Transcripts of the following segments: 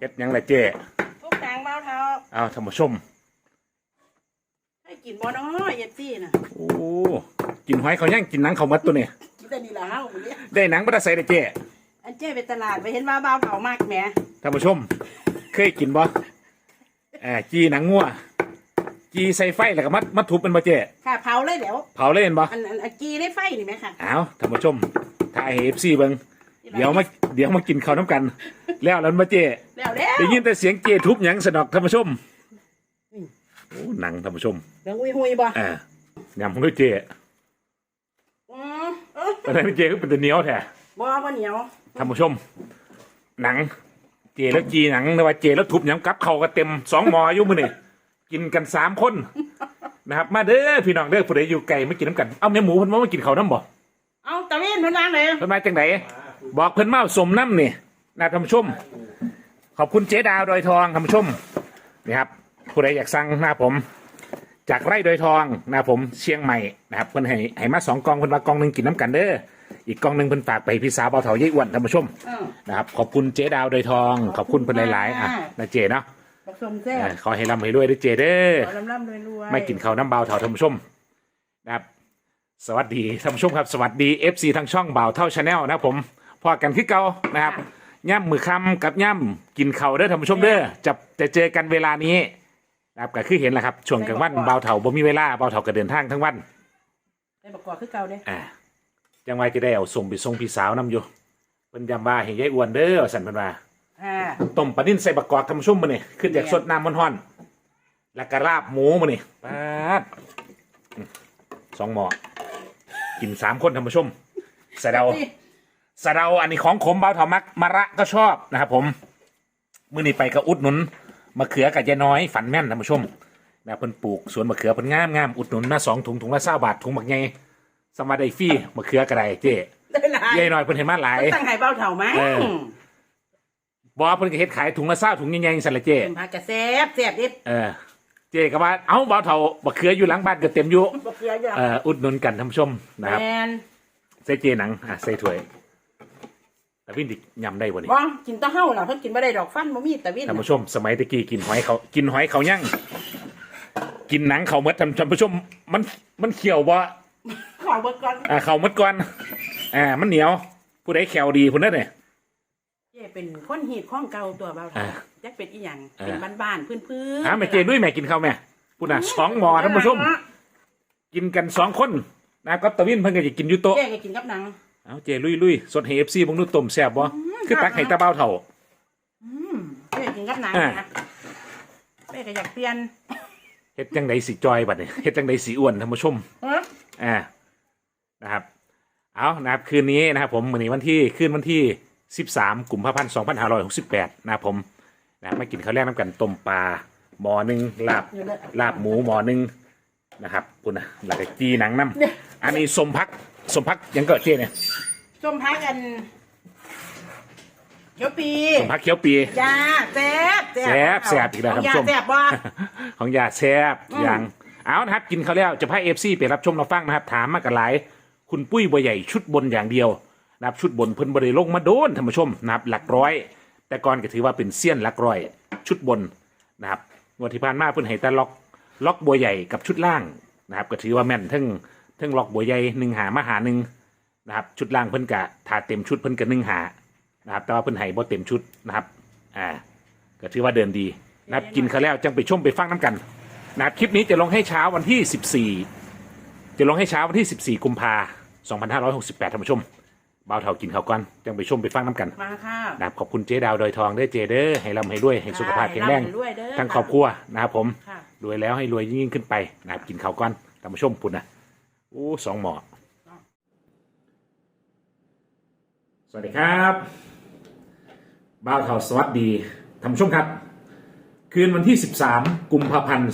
เฮ็ดหยังล่ะเจ้ทุกแตงเบาเท้าเอาท่านผู้ชม ให้กินบ่เนาะเย็ดซี่น่ะโอ้กินหอยเขาย่างกินหนังเขามัดตัวเนี่ยกินแต่นี่ละเฮาหมดเลยได้หนังบ่ได้ใส่ได้เจ้อันเจ้ไปตลาดไปเห็นว่าเบาเท้ามากแหมท่านผู้ชม เคยกินบ่เอ่าจีหนังงัวจีใส่ไฟแล้วก็มัดมัดทุบเป็นบ่เจ้ค่ะเผาเลยเดี๋ยวเผาเล่นบ่ อันอันอันกีได้ไฟนี่ไหมค่ะ เอาท่านผู้ชมถ่ายให้ FC เบิ่ง เดี๋ยวมาเดี๋ยวมากินข้าวน้ำกัน แล้วแล้วมาเจ้แล้วแล้วได้ยินแต่เสียงเจทุบหยังสนอกท่านผู้ชมโอ้หนังท่านผู้ชมเดี๋ยวหุยหุยบ่อ่ายำของด้วยเจอืมเออตอนนั้นเจก็เป็นตัวเหนียวแท้บ่บ่เหนียวท่านผู้ชม หนัง เจแล้วจีหนังแต่ว่าเจแล้วทุบหยังกับเขาก็เต็มสองหมออยู่มือนี่กินกันสามคนนะครับ มาเด้อพี่น้องเด้อผู้ใดอยู่ไกลมากินน้ำกัน เอาแม่หมูเพิ่นว่ามากินเขาวน้ำบ่เอาตะเวนเพิ่นวางเลยเพิ่นมาจังไหน บอกเพิ่นมาเอาสมน้ำนี่นะท่านผู้ชม ขอบคุณเจ๊ดาวดอยทองท่านผู้ชมนี่ครับผู้ใดอยากสั่งนะครับผม จากไร่ดอยทองนะครับผมเชียงใหม่นะครับเพิ่นให้ให้มาสองกล่องเพิ่นว่ากล่องหนึงกินน้ำกันเด้ออีกกล่องหนึงเพิ่นฝากไปพี่สาวเบาเถาเยี่อ้วนท่านผู้ชมเออ นะครับขอบคุณเจ๊ดาวดอยทอง ขอบคุณเพิ่นหลายๆอะนะเจ๊เนาะผสมแซ่เอบอขอให้ร่ำให้รวยด้วยเจ๊เด้อ ขอลำลำรวยรวยไม่กินข้าวน้ำเบาเท่าท่านผู้ชมนะครับ สวัสดีท่านผู้ชมครับ สวัสดี FC ทางช่องเบาเท่าชาแนลนะครับผม พอกันคือเก่านะครับย่ำมือคำกับย่ำกินข้าวเด้อท่านผู้ชมเด้อจะจะเจอกันเวลานี้นะครับก็คือเห็นแหละครับช่วงกลางวันเบาเท่าบ่มีเวลาเบาเท่าก็เดินทางทั้งวัน ได้ประกอบคือเก่าเด้อ่าจังไว้จะได้เอาส่งไปส่งพี่สาวนํอยู่เพิ่นยำว่าเห็นยายอ้วนเด้อสั่นเพิ่นว่าอ่า ต้มปลานิ่นใส่บักกอกท่านผู้ชมมื้อนี่ขึ้นจากสดน้ำมันฮ้อนๆแล้วก็ลาบหมูมื้อนี่ปาดอืมสองหม้อกินสามคนท่านผู้ชมสะเดานี่ สะเดาอันนี้ของขมเบาเถามักมะระก็ชอบนะครับผมมื้อนี้ไปกับอุดหนุนมะเขือกับยายน้อยฝันแม่นท่านผู้ชมนะเพิ่นปลูกสวนมะเขือเพิ่นงามงามอุดหนุนมาสองถุงถุงละ20บาทถุงบักใหญ่สมาได้ฟรีมะเขือกระไดเจ้ได้หลายยายน้อยเพิ่นเห็นมาหลาย ตั้งให้เบาเท่ามั้งเออบ่เพิ่นก็เฮ็ดขายถุงละ20ถุงใหญ่ๆสั่นละเจ้เป็นผักกระแซ่บแซ่บดิเออเจ๊ก็ว่าเอ้าบ่าวเฒ่าบักเขืออยู่หลังบ้านก็เต็มอยู่บ่เกลืออยู่เอ่ออุดหนุนกันท่านผู้ชมนะครับแมน ใส่เจหนังอะใส่ถ้วย แต่วินดิยำได้บ่นี่บ่กินแตะเฮาล่ะเพิ่นกินบ่ได้ดอกฟันบ่มีตะวินท่านผู้ชม สมัยตะกี้กินหอยเขากินหอยเขายั่งกินหนังเขาหมดท่านท่านผู้ชม มันมันเขียวบ่ขอเบิดก่อนอ่าเขาหมดก่อนอ่ามันเหนียว ผู้ใดแขวดีผู้นั้นเนี่ยเจ้เป็นคนหีบข้องเก่าตัวเบาอ่าเท่า จักเป็นอีหยังอ่า เป็นบ้านๆพื้นๆหาแม่เจด้วยแม่กินข้าวแม่พูดน่ะสองหมอท่านผู้ชม กินกันสองคนนะก็ตะวินเพิ่นก็จะกินอยู่โต๊ะเจ้ก็กินกับหนัง เอาเจลุยลุยสดเฮฟซีบงนูต้มแซ่บบ่คือตักให้ตาเบ้าเถ่าอืมเจ้กินกับหนังอ่านะเจ้ก็อยากเปลี่ยนเฮ็ดจังไดสิจอยบัดนี้เฮ็ดจังไดสิอ้วนท่านผู้ชมเอ้ออ่านะครับ เอานะครับคืนนี้นะครับผมมื้อนี้วันที่คืนวันที่13กุมภาพันธ์2568นะครับผมนะครับมากินข้าวแรกน้ำกันต้มปลาหมอหนึงลาบอยู่เลยลาบหมูหมอหนึงนะครับปุ่นนะแล้วก็จีหนังน้เนี่ยำอันนี้สมพัก สมพักยังก็เจเนี่ยส้มพักกันเขียวปีสมพักเขียวปียาแซ่บแซ่บแซ่บอีกแล้วขท่าอนงผู้ยาชมแซ่บบ่ของยาแซ่บอืมอย่างเอานะครับกินเขาวแล้วจะพาเอฟซีไปรับชมเราฟังนะครับ ถามมากันหลาย คุณปุ้ยบัวใหญ่ชุดบนอย่างเดียวนะครับชุดบนเพิ่นบริลงมาโดนท่านผู้ชมนะครับหลักร้อย แต่ก่อนก็ถือว่าเป็นเซียนหลักร้อย ชุดบนนะครับงวดที่ผ่านมาเพิ่นให้แต่ล็อกล็อกบัวใหญ่กับชุดล่างนะครับก็ถือว่าแม่นทั้ง ทั้งล็อกบัวใหญ่หนึ่งหามาหาหนึ่งนะครับ ชุดล่างเพิ่นกะถ้าเต็มชุดเพิ่นกะหนึ่งหานะครับ แต่ว่าเพิ่นให้บ่เต็มชุดนะครับ อ่า ก็ถือว่าเดินดีนะครับ กินเขาวแล้วจังไปชมไปฟังน้ำกันนะครับคลิปนี้จะลงให้เช้าวันที่ 14 จะลงให้เช้าวันที่ 14 กุมภา2568ท่านผู้ชมบ่าวเท่ากินข้าวก่อนจังไปชมไปฟังน้ำกัน มาค่ะนะครับขอบคุณเจ๊ดาวดอยทองเด้อเจเด้อให้ร่ำให้ด้วยให้สุขภาพแข็งแรงให้ร่ำให้รวยเด้อทั้งครอบครัวนะครับผมค่ะรวยแล้วให้รวยยิ่งๆขึ้นไปนะครับกินข้าวก่อนท่านผู้ชมปุ่นนะ โอ้สองหมอสวัสดีครับบ่าวเท่าสวัสดีท่านผู้ชมครับ คืนวันที่ 13 กุมภาพันธ์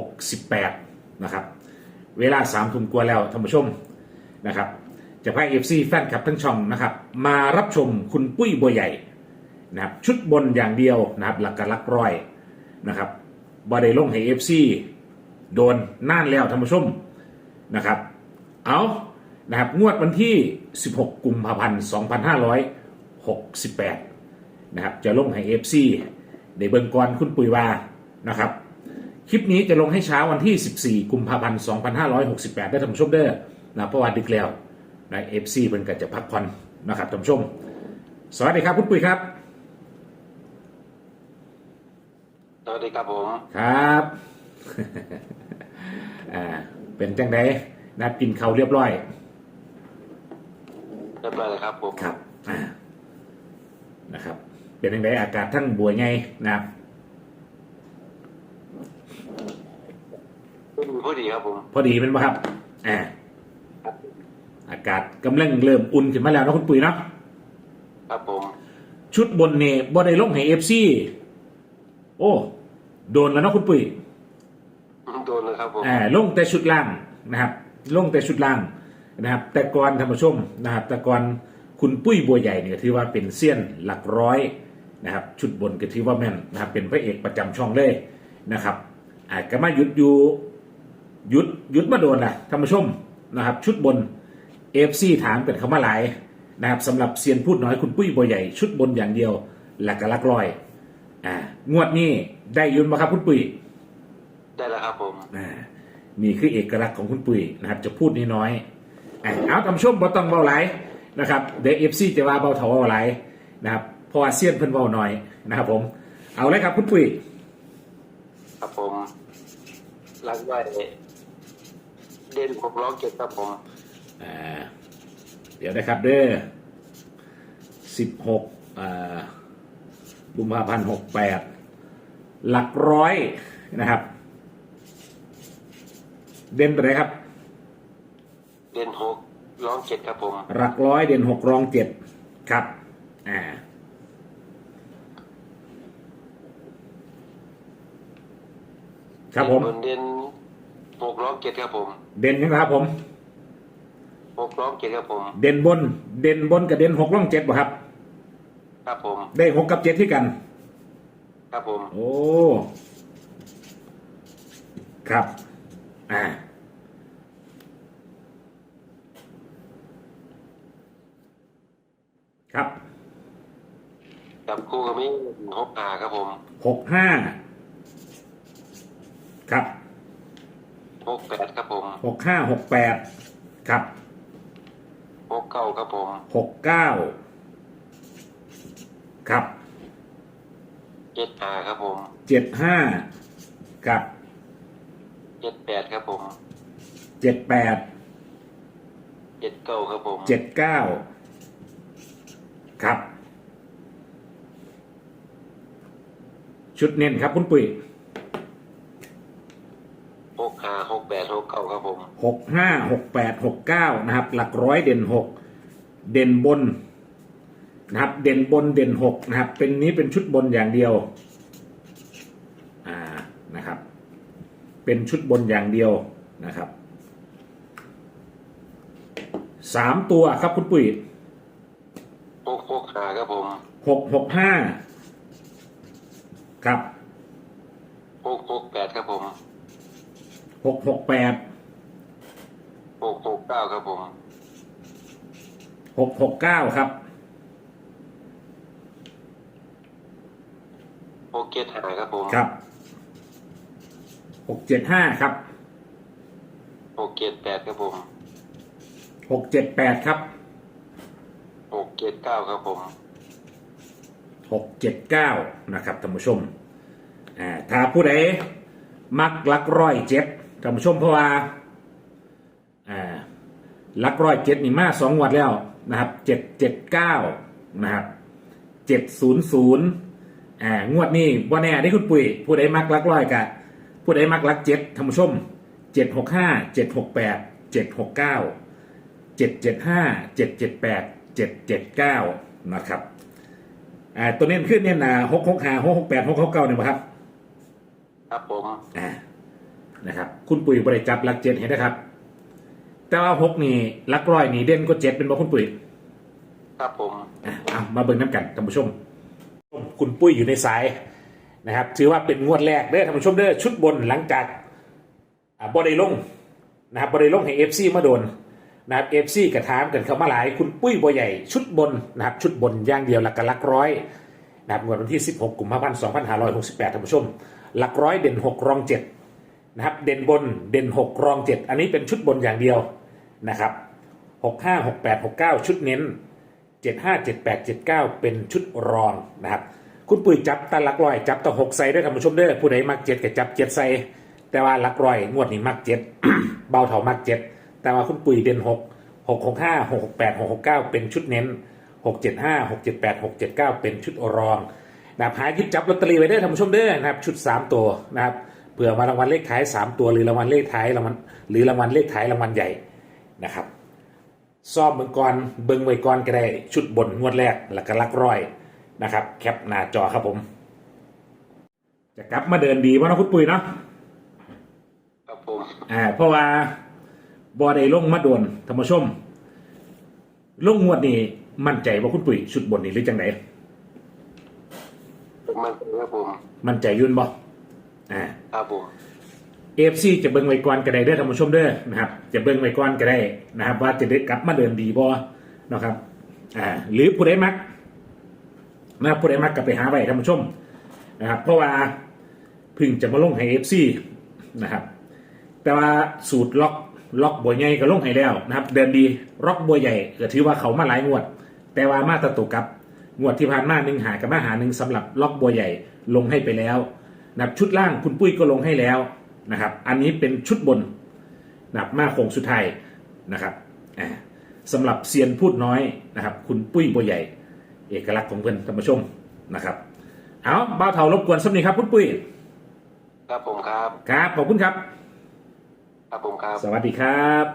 2568 นะครับ เวลาสามทุ่มกว่าแล้วท่านผู้ชมนะครับ จะพาเอฟซีแฟนคลับทั้งช่องนะครับ มารับชมคุณปุ้ยบัวใหญ่นะครับชุดบนอย่างเดียวนะครับหลักการลักร้อยนะครับบอได้ลงให้เอฟซีโดนน่านแล้วท่านผู้ชม นะครับ เอานะครับงวดวันที่ 16 กุมภาพันธ์ 2568 นะครับ จะลงให้เอฟซีในเบิงกรคุณปุ๋ยว่านะครับ คลิปนี้จะลงให้เช้าวันที่ 14 กุมภาพันธ์ 2568 ได้ท่านผู้ชมเด้อนะเพราะว่าดึกแล้วนะเอฟซีเพิ่นก็จะพักผ่อนนะครับท่านผู้ชม สวัสดีครับคุณปุ๋ยครับ สวัสดีครับผม ครับ อ่า เป็นจังไดนะครับกินเขาวเรียบร้อยเรียบร้อยเลยครับผมครับอ่านะครับ เป็นยังไงอากาศทั้งบัวไงนะครับผู้ดีครับผมพอดีเป็นป่ะครับอ่าอากาศกำลังเริ่มอุ่นขึ้นมาแล้วนะคุณปุ๋ยเนาะครับผมชุดบนเนี่ยบ่ได้ลงให้เอฟซีโอ้โดนแล้วเนาะคุณปุ๋ย โดนเลยครับผมอ่าลงแต่ชุดล่างนะครับ ลงแต่ชุดล่างนะครับ แต่ก่อนธรรมชมนะครับ แต่ก่อนคุณปุ้ยบัวใหญ่เนี่ยถือว่าเป็นเซียนหลักร้อยนะครับ ชุดบนก็ถือว่าแม่นนะครับ เป็นพระเอกประจำช่องเลยนะครับอาจก็มาหยุดอยู่หยุดหยุดมาโดนล่ะท่านผู้ชมนะครับ ชุดบนเอฟซีถามกันเขามาหลายนะครับสำหรับเซียนพูดน้อยคุณปุ้ยบัวใหญ่ชุดบนอย่างเดียวหลักกะลักร้อยอ่างวดนี้ได้ยุนมาครับคุณปุ้ย ได้แล้วครับผมอ่านี่คือเอกลักษณ์ของคุณปุ๋ยนะครับจะพูดน้อยๆอะเอาทำช่วงบ่ต้องเบาไหลายนะครับเดี๋ยวเอฟซีจะว่าเบาเถาเบาไหลายนะครับเพราะว่าเซียนเพิ่นเบาหน่อยนะครับผมเอาเลยครับคุณปุ๋ยครับผมรักไว้เด่นหกล้อเก็บครับผมอ่าเดี๋ยวนะครับเด้อสิบหกอ่ากุมภาพันธ์หกแปดหลักร้อยนะครับ เด่นไปไหนครับ เด่นหกล้อเก็บครับผม หลักร้อยเด่นหกรองเจ็ดครับ อ่า ครับผม เด่นหกล้อเก็บครับผม เด่นยังครับผมหกล้อเก็บครับผม เด่นบน เด่นบนกับเด่นหกร่องเจ็ดบ่ครับ ครับผม ได้หกกับเจ็ดที่กัน ครับผม โอ้ ครับ อ่าครับจับคู่กับมีหกหาครับผมหกห้าครับหกแปดครับผมหกห้าหกแปดครับหกเก้าครับผมหกเก้าครับเจ็ดหาครับผมเจ็ดห้าครับ เจ็ดแปดครับผมเจ็ดแปดเจ็ดเก้าครับผมเจ็ดเก้าครับ ชุดเน้นครับคุณปุ๋ยหกห้าหกแปดหกเก้าครับผมหกห้าหกแปดหกเก้านะครับ หลักร้อยเด่นหกเด่นบนนะครับ เด่นบนเด่นหกนะครับ เป็นนี้เป็นชุดบนอย่างเดียว อ่านะครับ เป็นชุดบนอย่างเดียวนะครับสามตัวครับคุณปุ๋ยหกหกหาครับผมหกหกห้าครับหกหกแปดครับผมหกหกแปดหกหกเก้าครับผมหกหกเก้าครับหกเจ็ดหาครับผมครับ หกเจ็ดห้าครับหกเจ็ดแปดครับผมหกเจ็ดแปดครับหกเจ็ดเก้าครับผมหกเจ็ดเก้านะครับท่านผู้ชมอ่าถ้าผู้ใดมักลักร้อยเจ็ดท่านผู้ชมเพราะว่าอ่าลักร้อยเจ็ดนี่มาสองงวัดแล้วนะครับเจ็ดเจ็ดเก้านะครับเจ็ดศูนย์ศูนย์อ่างวดนี้ว่าแน่ได้คุณปุ๋ยผู้ใดมักลักร้อยกะ ผู้ใดมักลักเจ็ดท่านผู้ชมเจ็ดหกห้าเจ็ดหกแปดเจ็ดหกเก้าเจ็ดเจ็ดห้าเจ็ดเจ็ดแปดเจ็ดเจ็ดเก้านะครับอ่าตัวเน้นขึ้นเนี่ยนะหกหกห้าหกหกแปดหกหกเก้าเนี่ยครับ ครับผมอ่านะครับ คุณปุ๋ยบริจับหลักเจ็ดเห็นนะครับ แต่ว่าหกนี่หลักร้อยนี่เด่นก็เจ็ดเป็นบ่คุณปุ๋ยครับผมอะเอามาเบิ่งน้ำกันท่านผู้ชม คุณปุ้ยอยู่ในสาย นะครับถือว่าเป็นงวดแรกเด้อท่านผู้ชมเด้อชุดบนหลังจากบอได้ลงนะครับบอได้ลงให้เอฟซีมาโดนนะครับเอฟซีกระถามกันเข้ามาหลายคุณปุ้ยบัวใหญ่ชุดบนนะครับชุดบนอย่างเดียวหลักกันหลักร้อยนะครับงวดวันที่ 16กุมภาพันธ์2568ท่านผู้ชม หลักร้อยเด่น 6 รอง 7 นะครับ เด่นบนเด่น 6 รอง 7 อันนี้เป็นชุดบนอย่างเดียวนะครับ 65 68 69 ชุดเน้น 75 78 79 เป็นชุดรองนะครับ คุณปุ๋ยจับตาหลักร้อย จับตาหกใส่ด้วยท่านผู้ชมด้อผู้ใดมักเจ็ดก็จับเจ็ดใส่แต่ว่าหลักร้อยงวดนี้มักเจ็ดเบาเถามักเจ็ดแต่ว่าคุณปุ๋ยเด่นหกหกหกห้าหกหกแปดหกหกเก้าเป็นชุดเน้นหกเจ็ดห้าหกเจ็ดแปดหกเจ็ดเก้าเป็นชุดรองนะครับหายิบจับลอตเตอรี่ไว้ได้ท่านผู้ชมด้อนะครับชุดสามตัวนะครับเผื่อมารางวัลเลขท้ายสามตัวหรือรางวัลเลขท้ายรางวัลหรือรางวัลเลขท้ายรางวัลใหญ่นะครับซ่อมเมืองกรเบิงไว้ก่อนก็ได้ชุดบนงวดแรกแล้วก็ลักร้อย นะครับ แคปหน้าจอครับผม จะกลับมาเดินดีวะเนาะคุณปุ๋ยเนาะครับผมอ่าเพราะว่าบอได้ลงมาโดนธรรมชม ลงงวดนี้มั่นใจว่าคุณปุ๋ยชุดบนนี้หรือจังไหนมันครับผมมั่นใจยุ่นบ่อ่าครับผมเอฟซีจะเบิ่งไว้ก่อนก็ได้เด้อท่านผู้ชมเด้อนะครับ จะเบิ่งไว้ก่อนก็ได้นะครับ ว่าจะได้กลับมาเดินดีบ่นะครับ อ่า หรือผู้ใดมัก นะครับผู้ใดมักก็ไปหาไว้ท่านผู้ชมนะครับเพราะว่าพึ่งจะมาลงให้เอฟซีนะครับแต่ว่าสูตรล็อกล็อกบัวใหญ่ก็ลงให้แล้วนะครับ เดินดีล็อกบัวใหญ่ก็ถือว่าเขามาหลายงวด แต่ว่ามาตะตุกับงวดที่ผ่านมาหนึ่งหากับมาหาหนึ่งสำหรับล็อกบัวใหญ่ลงให้ไปแล้วนะครับชุดล่างคุณปุ้ยก็ลงให้แล้วนะครับ อันนี้เป็นชุดบนนะครับมาโคงสุดท้ายนะครับอ่าสำหรับเซียนพูดน้อยนะครับ คุณปุ้ยบัวใหญ่ เอกลักษณ์ของเพื่อนท่านผู้ชมนะครับ เอาบ่าวเถารบกวนสักนิดครับคุณปุ้ยครับผมครับ ครับขอบคุณครับ ครับผมครับ สวัสดีครับ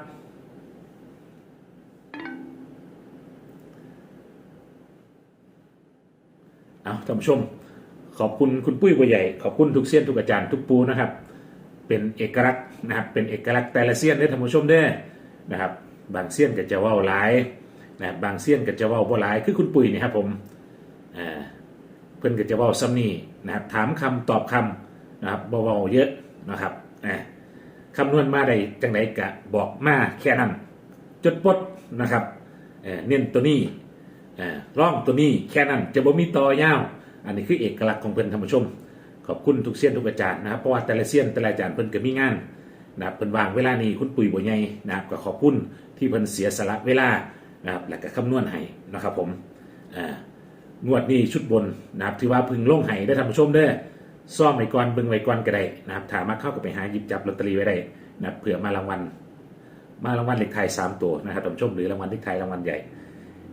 เอาท่านผู้ชม ขอบคุณคุณปุ้ยบัวใหญ่ ขอบคุณทุกเซียนทุกอาจารย์ทุกปูนะครับ เป็นเอกลักษณ์นะครับ เป็นเอกลักษณ์แต่ละเซียนได้อท่านผู้ชมเด้อนะครับ บางเซียนก็จะเว่าหลาย นะครับบางเซียนก็จะว่าบ่หลายคือคุณปุ้ยนี่ครับผมอ่าเพื่อนก็จะว่าซ้ำนี่นะครับถามคำตอบคำนะครับบ่เว้าเยอะนะครับคำนวณมาได้จังไดกะบอกมาแค่นั้น จดปดนะครับเอ่อเน้นตัวนี้เออร่องตัวนี้แค่นั้นจะบ่มีต่อยาว อันนี้คือเอกลักษณ์ของเพิ่นท่านผู้ชม ขอบคุณทุกเซียนทุกอาจารย์นะครับเพราะว่าแต่ละเซียนแต่ละอาจารย์เพิ่นก็มีงานนะเพิ่นวางเวลานี้คุณปุ๋ยบ่ใหญ่นะครับก็ขอบคุณที่เพิ่นเสียสละเวลา นะครับแล้วก็คำนวณให้นะครับผมอ่างวดนี้ชุดบนนะครับที่ว่าพึงลงให้ได้ท่านผู้ชมเด้อซ่อมไว้ก่อนเบิ่งไว้ก่อนก็ได้นะครับถามมาเข้ากับไปหาหยิบจับลอตเตอรี่ไว้ได้นะเผื่อมารางวัลมารางวัลเลขไทยสามตัวนะครับท่านผู้ชมหรือรางวัลเลขไทยรางวัลใหญ่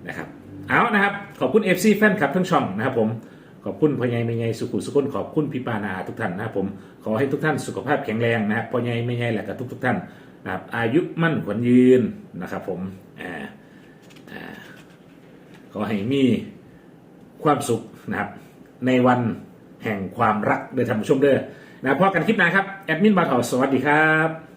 นะครับเอานะครับขอบคุณ FC แฟนคลับทั้งช่องนะครับผมขอบคุณพ่อใหญ่แม่ใหญ่สุขุสุขนขอบคุณพี่ปานาทุกท่านนะครับผมขอให้ทุกท่านสุขภาพแข็งแรงนะครับพ่อใหญ่แม่ใหญ่และก็ทุกทุกท่านนะครับอายุมั่นขวัญยืนนะครับผมอ่า ขอให้มีความสุขนะครับ ในวันแห่งความรักโดยท่านผู้ชมเด้อนะพอกันคลิปหน้าครับ แอดมินบาทอสวัสดีครับ